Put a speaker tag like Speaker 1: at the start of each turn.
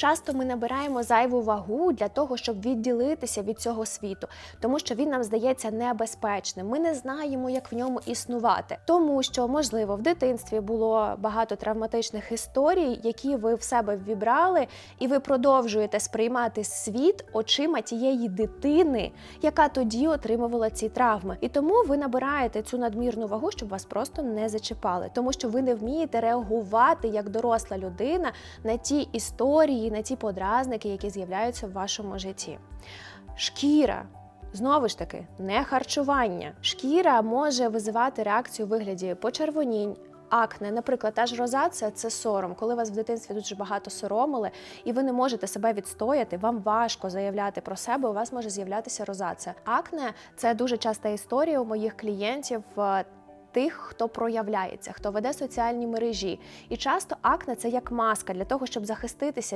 Speaker 1: Часто ми набираємо зайву вагу для того, щоб відділитися від цього світу, тому що він нам здається небезпечним. Ми не знаємо, як в ньому існувати, тому що можливо в дитинстві було багато травматичних історій, які ви в себе вібрали, і ви продовжуєте сприймати світ очима тієї дитини, яка тоді отримувала ці травми. І тому ви набираєте цю надмірну вагу, щоб вас просто не зачіпали, тому що ви не вмієте реагувати як доросла людина на ті історії, на ті подразники, які з'являються в вашому житті. Шкіра. Знову ж таки, не харчування. Шкіра може визивати реакцію у вигляді почервонінь. Акне, наприклад, та ж розація це сором. Коли вас в дитинстві дуже багато соромили, і ви не можете себе відстояти, вам важко заявляти про себе. У вас може з'являтися розація. Акне це дуже часта історія у моїх клієнтів. е, Тих, хто проявляється, хто веде соціальні мережі, і часто акне це як маска для того, щоб захиститися